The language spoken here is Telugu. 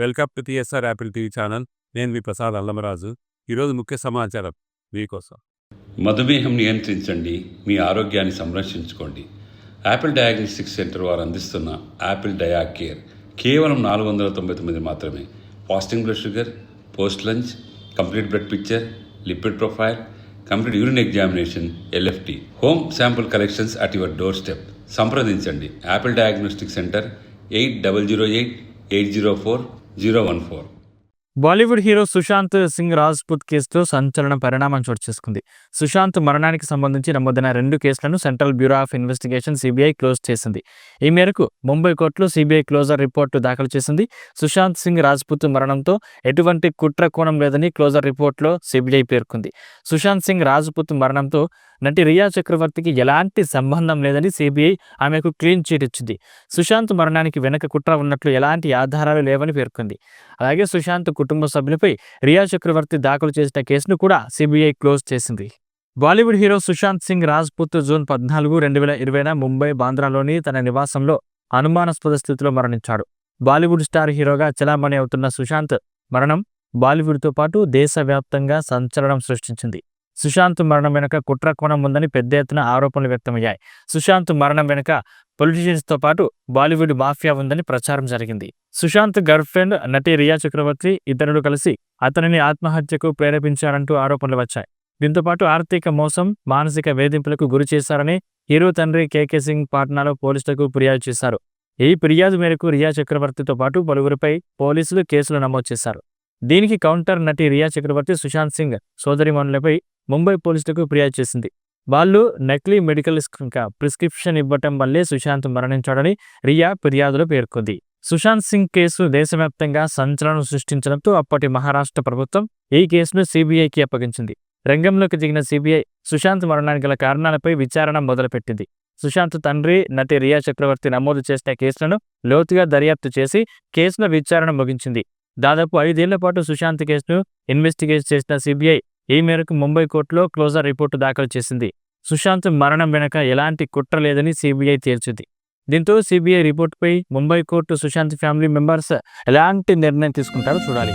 Welcome to TSR apple TV channel. నేను మీ ప్రసాద్ అల్లమరాజు. ఈరోజు ముఖ్య సమాచారం మీకోసం మధుమేహం నియంత్రించండి. మీ ఆరోగ్యాన్ని సంరక్షించుకోండి. యాపిల్ డయాగ్నోస్టిక్ సెంటర్ వారు అందిస్తున్న యాపిల్ డయా కేర్ కేవలం నాలుగు వందల తొంభై తొమ్మిది మాత్రమే. Fasting blood sugar post lunch complete blood picture lipid profile complete urine examination LFT. Home sample collections at your door step సంప్రదించండి. Apple diagnostic centre eight double zero eight eight zero four zero one four. Bollywood hero Sushant Singh Rajput కేసుతో సంచలన పరిణామం చోటు చేసుకుంది. సుశాంత్ మరణానికి సంబంధించి నమోదైన రెండు కేసులను central bureau of investigation CBI close చేసింది. ఈ మేరకు ముంబై కోర్టులో సిబిఐ క్లోజర్ రిపోర్టు దాఖలు చేసింది. సుశాంత్ సింగ్ రాజ్పుత్ మరణంతో ఎటువంటి కుట్ర కోణం లేదని క్లోజర్ రిపోర్టులో సిబిఐ పేర్కొంది. సుశాంత్ సింగ్ రాజ్పుత్ మరణంతో నటి రియా చక్రవర్తికి ఎలాంటి సంబంధం లేదని సిబిఐ ఆమెకు క్లీన్ చీట్ ఇచ్చింది. సుశాంత్ మరణానికి వెనక కుట్ర ఉన్నట్లు ఎలాంటి ఆధారాలు లేవని పేర్కొంది. అలాగే సుశాంత్ కుటుంబ సభ్యులపై రియా చక్రవర్తి దాఖలు చేసిన కేసును కూడా సిబిఐ క్లోజ్ చేసింది. Bollywood hero Sushant Singh Rajput June పద్నాలుగు రెండు వేల ఇరవైన ముంబై బాంద్రాలోని తన నివాసంలో అనుమానాస్పద స్థితిలో మరణించాడు. బాలీవుడ్ స్టార్ హీరోగా చలామణి అవుతున్న సుశాంత్ మరణం బాలీవుడ్తో పాటు దేశవ్యాప్తంగా సంచలనం సృష్టించింది. సుశాంత్ మరణం వెనుక కుట్ర కోణం ఉందని పెద్ద ఎత్తున ఆరోపణలు వ్యక్తమయ్యాయి. సుశాంత్ మరణం వెనుక పొలిటీషియన్స్తో పాటు బాలీవుడ్ మాఫియా ఉందని ప్రచారం జరిగింది. సుశాంత్ గర్ల్ ఫ్రెండ్ నటి రియా చక్రవర్తి ఇతరులు కలిసి అతనిని ఆత్మహత్యకు ప్రేరేపించారంటూ ఆరోపణలు వచ్చాయి. దీంతో పాటు ఆర్థిక మోసం మానసిక వేధింపులకు గురి చేశారని హీరో తండ్రి కేకే సింగ్ పాట్నాలో పోలీసులకు ఫిర్యాదు చేశారు. ఈ ఫిర్యాదు మేరకు రియా చక్రవర్తితో పాటు పలువురిపై పోలీసులు కేసులు నమోదు చేశారు. దీనికి కౌంటర్ నటి రియా చక్రవర్తి సుశాంత్ సింగ్ సోదరిమణులపై ముంబై పోలీసులకు ఫిర్యాదు చేసింది. వాళ్ళు నకిలీ మెడికల్ ప్రిస్క్రిప్షన్ ఇవ్వటం వల్లే సుశాంత్ మరణించాడని రియా ఫిర్యాదులో పేర్కొంది. సుశాంత్ సింగ్ కేసు దేశవ్యాప్తంగా సంచలనం సృష్టించడంతో అప్పటి మహారాష్ట్ర ప్రభుత్వం ఈ కేసును సిబిఐకి అప్పగించింది. రంగంలోకి దిగిన సిబిఐ సుశాంత్ మరణానికి గల కారణాలపై విచారణ మొదలుపెట్టింది. సుశాంత్ తండ్రి నటి రియా చక్రవర్తి నమోదు చేసిన కేసులను లోతుగా దర్యాప్తు చేసి కేసుల విచారణ ముగించింది. దాదాపు ఐదేళ్ళ పాటు సుశాంత్ కేసును ఇన్వెస్టిగేట్ చేసిన సిబిఐ ఈ మేరకు ముంబై కోర్టులో క్లోజర్ రిపోర్టు దాఖలు చేసింది. సుశాంత్ మరణం వెనక ఎలాంటి కుట్ర లేదని సిబిఐ తేల్చింది. దీంతో CBI రిపోర్టుపై Mumbai court Sushant family members ఎలాంటి నిర్ణయం తీసుకుంటారో చూడాలి.